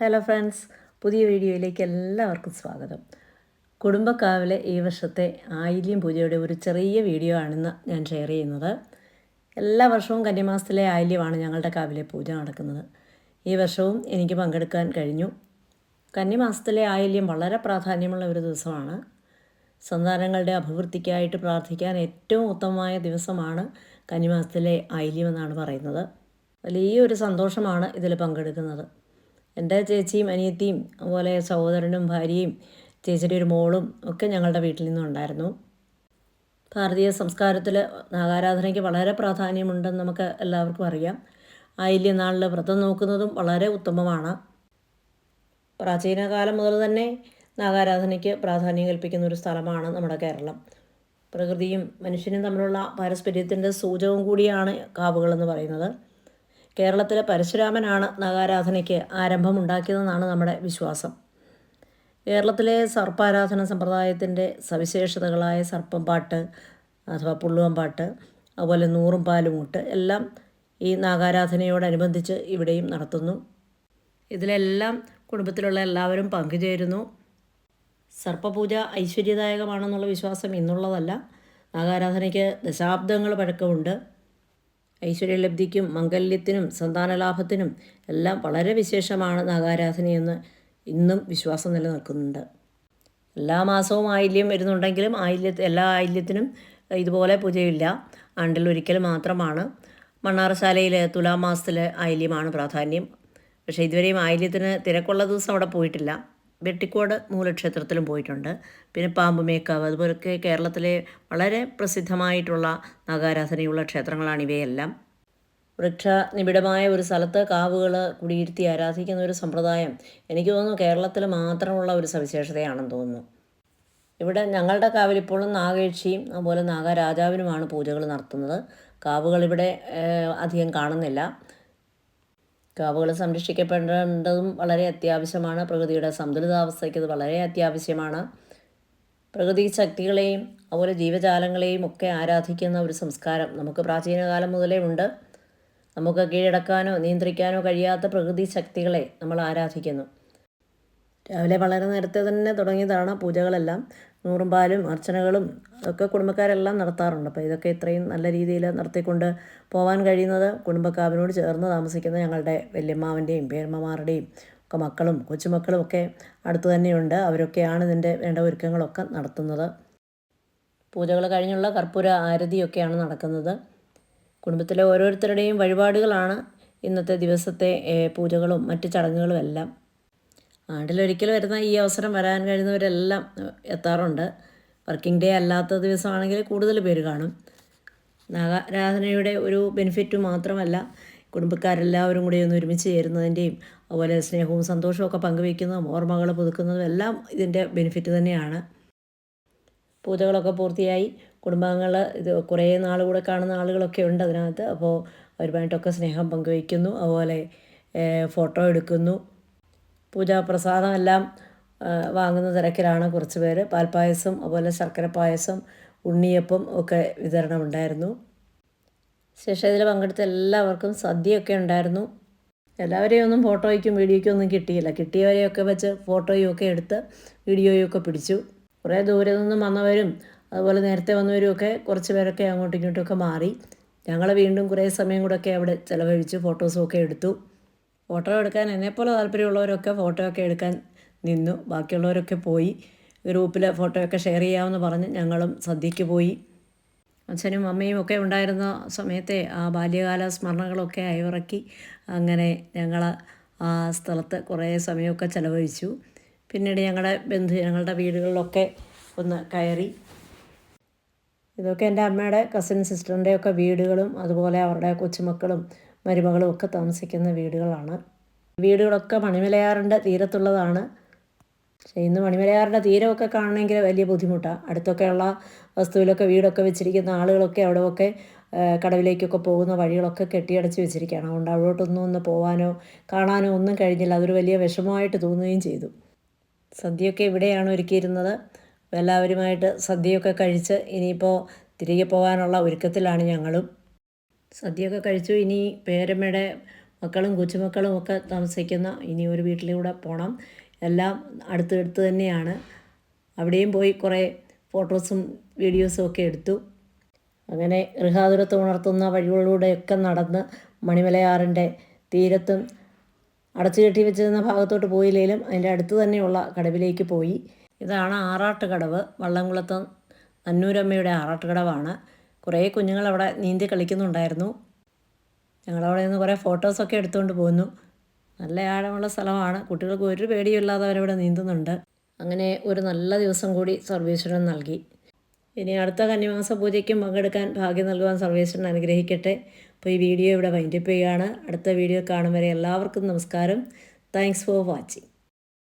Hello friends പുതിയ വീഡിയോയിലേക്ക് എല്ലാവർക്കും സ്വാഗതം. കുടുംബക്കാവിലെ ഈ വർഷത്തെ ആയില്യം പൂജയുടെ ഒരു ചെറിയ വീഡിയോ ആണെന്ന് ഞാൻ ഷെയർ ചെയ്യുന്നത്. എല്ലാ വർഷവും കന്യമാസത്തിലെ ആയില്യമാണ് ഞങ്ങളുടെ കാവിലെ പൂജ നടക്കുന്നത്. ഈ വർഷവും എനിക്ക് പങ്കെടുക്കാൻ കഴിഞ്ഞു. കന്യമാസത്തിലെ ആയില്യം വളരെ പ്രാധാന്യമുള്ള ഒരു ദിവസമാണ്. സന്താനങ്ങളുടെ അഭിവൃദ്ധിക്കായിട്ട് പ്രാർത്ഥിക്കാൻ ഏറ്റവും ഉത്തമമായ ദിവസമാണ് കന്നിമാസത്തിലെ ആയില്യം എന്നാണ് പറയുന്നത്. വലിയൊരു സന്തോഷമാണ് ഇതിൽ പങ്കെടുക്കുന്നത്. എന്റെ ചേച്ചിയും അനിയത്തിയും അതുപോലെ സഹോദരനും ഭാര്യയും ചേച്ചിയുടെ ഒരു മോളും ഒക്കെ ഞങ്ങളുടെ വീട്ടിൽ നിന്നുണ്ടായിരുന്നു ഭാരതീയ സംസ്കാരത്തിൽ നാഗാരാധനയ്ക്ക് വളരെ പ്രാധാന്യമുണ്ടെന്ന് നമുക്ക് എല്ലാവർക്കും അറിയാം. ആയില്യ നാളിൽ വ്രതം നോക്കുന്നതും വളരെ ഉത്തമമാണ്. പ്രാചീന കാലം മുതൽ തന്നെ നാഗാരാധനയ്ക്ക് പ്രാധാന്യം കൽപ്പിക്കുന്ന ഒരു സ്ഥലമാണ് നമ്മുടെ കേരളം. പ്രകൃതിയും മനുഷ്യനും തമ്മിലുള്ള പാരസ്പര്യത്തിന്റെ സൂചകവും കൂടിയാണ് കാവുകളെന്ന് പറയുന്നത്. കേരളത്തിലെ പരശുരാമനാണ് നാഗാരാധനയ്ക്ക് ആരംഭമുണ്ടാക്കിയതെന്നാണ് നമ്മുടെ വിശ്വാസം. കേരളത്തിലെ സർപ്പാരാധന സമ്പ്രദായത്തിന്റെ സവിശേഷതകളായ സർപ്പം പാട്ട് അഥവാ പുള്ളുവൻ പാട്ട് അതുപോലെ നൂറും പാലുമുട്ട് എല്ലാം ഈ നാഗാരാധനയോടനുബന്ധിച്ച് ഇവിടെയും നടത്തുന്നു. ഇതിലെല്ലാം കുടുംബത്തിലുള്ള എല്ലാവരും പങ്കുചേരുന്നു. സർപ്പപൂജ ഐശ്വര്യദായകമാണെന്നുള്ള വിശ്വാസം ഇന്നുള്ളതല്ല. നാഗാരാധനയ്ക്ക് ദശാബ്ദങ്ങൾ പഴക്കമുണ്ട്. ഐശ്വര്യലബ്ധിക്കും മംഗല്യത്തിനും സന്താനലാഭത്തിനും എല്ലാം വളരെ വിശേഷമാണ് നാഗാരാധനയെന്ന് ഇന്നും വിശ്വാസം നിലനിൽക്കുന്നുണ്ട്. എല്ലാ മാസവും ആയില്യം വരുന്നുണ്ടെങ്കിലും ആയില്യ എല്ലാ ആയില്യത്തിനും ഇതുപോലെ പൂജയില്ല. ആണ്ടിൽ ഒരിക്കൽ മാത്രമാണ്. മണ്ണാറശാലയിൽ തുലാമാസത്തിൽ ആയില്യമാണ് പ്രാധാന്യം. പക്ഷേ ഇതുവരെയും ആയില്യത്തിന് തിരക്കുള്ള ദിവസം അവിടെ പോയിട്ടില്ല. വെട്ടിക്കോട് മൂലക്ഷേത്രത്തിലും പോയിട്ടുണ്ട്. പിന്നെ പാമ്പുമേക്കാവ് അതുപോലൊക്കെ കേരളത്തിലെ വളരെ പ്രസിദ്ധമായിട്ടുള്ള നാഗാരാധനയുള്ള ക്ഷേത്രങ്ങളാണ് ഇവയെല്ലാം. വൃക്ഷ നിബിഡമായ ഒരു സ്ഥലത്ത് കാവുകൾ കുടിയിരുത്തി ആരാധിക്കുന്ന ഒരു സമ്പ്രദായം എനിക്ക് തോന്നുന്നു കേരളത്തിൽ മാത്രമുള്ള ഒരു സവിശേഷതയാണെന്ന് തോന്നുന്നു. ഇവിടെ ഞങ്ങളുടെ കാവിൽ ഇപ്പോഴും നാഗേക്ഷിയും അതുപോലെ നാഗരാജാവിനുമാണ് പൂജകൾ നടത്തുന്നത്. കാവുകൾ ഇവിടെ അധികം കാണുന്നില്ല. കാവുകൾ സംരക്ഷിക്കപ്പെടേണ്ടതും വളരെ അത്യാവശ്യമാണ്. പ്രകൃതിയുടെ സന്തുലിതാവസ്ഥയ്ക്ക് വളരെ അത്യാവശ്യമാണ്. പ്രകൃതി ശക്തികളെയും അതുപോലെ ജീവജാലങ്ങളെയും ഒക്കെ ആരാധിക്കുന്ന ഒരു സംസ്കാരം നമുക്ക് പ്രാചീന കാലം മുതലേ ഉണ്ട്. നമുക്ക് കീഴടക്കാനോ നിയന്ത്രിക്കാനോ കഴിയാത്ത പ്രകൃതി ശക്തികളെ നമ്മൾ ആരാധിക്കുന്നു. രാവിലെ വളരെ നേരത്തെ തന്നെ തുടങ്ങിയതാണ് പൂജകളെല്ലാം. നൂറും പാലും അർച്ചനകളും ഒക്കെ കുടുംബക്കാരെല്ലാം നടത്താറുണ്ട്. അപ്പോൾ ഇതൊക്കെ ഇത്രയും നല്ല രീതിയിൽ നടത്തിക്കൊണ്ട് പോകാൻ കഴിയുന്നത് കുടുംബക്കാവിനോട് ചേർന്ന് താമസിക്കുന്ന ഞങ്ങളുടെ വല്യമ്മാവന്റെയും പേരമ്മമാരുടെയും ഒക്കെ മക്കളും കൊച്ചുമക്കളും ഒക്കെ അടുത്ത് തന്നെയുണ്ട്. അവരൊക്കെയാണ് ഇതിന്റെ വേണ്ട ഒരുക്കങ്ങളൊക്കെ നടത്തുന്നത്. പൂജകൾ കഴിഞ്ഞുള്ള കർപ്പൂര ആരതിയൊക്കെയാണ് നടക്കുന്നത്. കുടുംബത്തിലെ ഓരോരുത്തരുടെയും വഴിപാടുകളാണ് ഇന്നത്തെ ദിവസത്തെ പൂജകളും മറ്റ് ചടങ്ങുകളും എല്ലാം. ആണ്ടിലൊരിക്കൽ വരുന്ന ഈ അവസരം വരാൻ കഴിയുന്നവരെല്ലാം എത്താറുണ്ട്. വർക്കിംഗ് ഡേ അല്ലാത്ത ദിവസമാണെങ്കിൽ കൂടുതൽ പേര് കാണും. നാഗാരാധനയുടെ ഒരു ബെനിഫിറ്റ് മാത്രമല്ല കുടുംബക്കാരെല്ലാവരും കൂടി ഒന്ന് ഒരുമിച്ച് ചേരുന്നതിന്റെയും അതുപോലെ സ്നേഹവും സന്തോഷവും ഒക്കെ പങ്കുവയ്ക്കുന്നതും ഓർമ്മകൾ പുതുക്കുന്നതും എല്ലാം ഇതിന്റെ ബെനിഫിറ്റ് തന്നെയാണ്. പൂജകളൊക്കെ പൂർത്തിയായി. കുടുംബാംഗങ്ങൾ ഇത് കുറേ നാൾ കൂടെ കാണുന്ന ആളുകളൊക്കെ ഉണ്ട് അതിനകത്ത്. അപ്പോൾ അവരുമായിട്ടൊക്കെ സ്നേഹം പങ്കുവയ്ക്കുന്നു. അതുപോലെ ഫോട്ടോ എടുക്കുന്നു. പൂജാപ്രസാദം എല്ലാം വാങ്ങുന്ന തിരക്കിലാണ് കുറച്ച് പേര്. പാൽപ്പായസം അതുപോലെ ശർക്കര പായസം ഉണ്ണിയപ്പം ഒക്കെ വിതരണം ഉണ്ടായിരുന്നു. ശേഷം ഇതിൽ പങ്കെടുത്ത എല്ലാവർക്കും സദ്യയൊക്കെ ഉണ്ടായിരുന്നു. എല്ലാവരെയും ഒന്നും ഫോട്ടോയ്ക്കും വീഡിയോയ്ക്കും ഒന്നും കിട്ടിയില്ല. കിട്ടിയവരെയൊക്കെ വെച്ച് ഫോട്ടോയും ഒക്കെ എടുത്ത് വീഡിയോയും ഒക്കെ പിടിച്ചു. കുറേ ദൂരെ നിന്നും വന്നവരും അതുപോലെ നേരത്തെ വന്നവരും ഒക്കെ കുറച്ച് പേരൊക്കെ അങ്ങോട്ടും ഇങ്ങോട്ടുമൊക്കെ മാറി. ഞങ്ങൾ വീണ്ടും കുറേ സമയം ഒക്കെ അവിടെ ചിലവഴിച്ചു ഫോട്ടോസും ഒക്കെ എടുത്തു. ഫോട്ടോ എടുക്കാൻ എന്നെപ്പോലെ താല്പര്യമുള്ളവരൊക്കെ ഫോട്ടോ ഒക്കെ എടുക്കാൻ നിന്നു. ബാക്കിയുള്ളവരൊക്കെ പോയി. ഗ്രൂപ്പിൽ ഫോട്ടോയൊക്കെ ഷെയർ ചെയ്യാമെന്ന് പറഞ്ഞ് ഞങ്ങളും സദ്യയ്ക്ക് പോയി. അച്ഛനും അമ്മയും ഒക്കെ ഉണ്ടായിരുന്ന സമയത്തെ ആ ബാല്യകാല സ്മരണകളൊക്കെ അയവിറക്കി അങ്ങനെ ഞങ്ങൾ ആ സ്ഥലത്ത് കുറേ സമയമൊക്കെ ചിലവഴിച്ചു. പിന്നീട് ഞങ്ങളുടെ ബന്ധു ഞങ്ങളുടെ വീടുകളിലൊക്കെ ഒന്ന് കയറി. ഇതൊക്കെ എന്റെ അമ്മയുടെ കസിൻ സിസ്റ്ററിന്റെയൊക്കെ വീടുകളും അതുപോലെ അവരുടെ കൊച്ചുമക്കളും മരുമകളും ഒക്കെ താമസിക്കുന്ന വീടുകളാണ്. വീടുകളൊക്കെ മണിമലയാറിന്റെ തീരത്തുള്ളതാണ്. പക്ഷേ ഇന്ന് മണിമലയാറിന്റെ തീരമൊക്കെ കാണണമെങ്കിൽ വലിയ ബുദ്ധിമുട്ടാണ് അടുത്തൊക്കെയുള്ള വസ്തുവിലൊക്കെ വീടൊക്കെ വെച്ചിരിക്കുന്ന ആളുകളൊക്കെ അവിടെയൊക്കെ കടവിലേക്കൊക്കെ പോകുന്ന വഴികളൊക്കെ കെട്ടിയടച്ച് വെച്ചിരിക്കുകയാണ്. അതുകൊണ്ട് അവിടോട്ടൊന്നും ഒന്ന് പോകാനോ കാണാനോ ഒന്നും കഴിഞ്ഞില്ല. അതൊരു വലിയ വിഷമമായിട്ട് തോന്നുകയും ചെയ്തു. സദ്യയൊക്കെ ഇവിടെയാണ് ഒരുക്കിയിരുന്നത്. എല്ലാവരുമായിട്ട് സദ്യയൊക്കെ കഴിച്ച് ഇനിയിപ്പോൾ തിരികെ പോകാനുള്ള ഒരുക്കത്തിലാണ് ഞങ്ങളും. സദ്യയൊക്കെ കഴിച്ചു. ഇനി പേരമ്മയുടെ മക്കളും കൊച്ചുമക്കളും ഒക്കെ താമസിക്കുന്ന ഇനി ഒരു വീട്ടിലൂടെ പോകണം എല്ലാം അടുത്തടുത്ത് തന്നെയാണ്. അവിടെയും പോയി കുറേ ഫോട്ടോസും വീഡിയോസും ഒക്കെ എടുത്തു. അങ്ങനെ ഗൃഹാതുരത്ത് ഉണർത്തുന്ന വഴികളിലൂടെയൊക്കെ നടന്ന് മണിമലയാറിന്റെ തീരത്തും അടച്ചു കെട്ടി വെച്ചിരുന്ന ഭാഗത്തോട്ട് പോയില്ലെങ്കിലും അതിന്റെ അടുത്ത് തന്നെയുള്ള കടവിലേക്ക് പോയി. ഇതാണ് ആറാട്ട് കടവ് വള്ളംകുളത്ത് നന്നൂരമ്മയുടെ ആറാട്ട് കടവാണ് കുറേ കുഞ്ഞുങ്ങൾ അവിടെ നീന്തി കളിക്കുന്നുണ്ടായിരുന്നു. ഞങ്ങളവിടെ നിന്ന് കുറേ ഫോട്ടോസൊക്കെ എടുത്തുകൊണ്ട് പോന്നു. നല്ല ആഴമുള്ള സ്ഥലമാണ്. കുട്ടികൾക്ക് ഒരു പേടിയില്ലാതെ അവരവിടെ നീന്തുന്നുണ്ട്. അങ്ങനെ ഒരു നല്ല ദിവസം കൂടി സർവേശ്വരൻ നൽകി. ഇനി അടുത്ത കന്നിമാസ പൂജയ്ക്കും പങ്കെടുക്കാൻ ഭാഗ്യം നൽകുവാൻ സർവേശ്വരൻ അനുഗ്രഹിക്കട്ടെ. അപ്പോൾ ഈ വീഡിയോ ഇവിടെ വൈൻഡപ്പ് ചെയ്യുകയാണ്. അടുത്ത വീഡിയോ കാണും വരെ എല്ലാവർക്കും നമസ്കാരം. Thanks for watching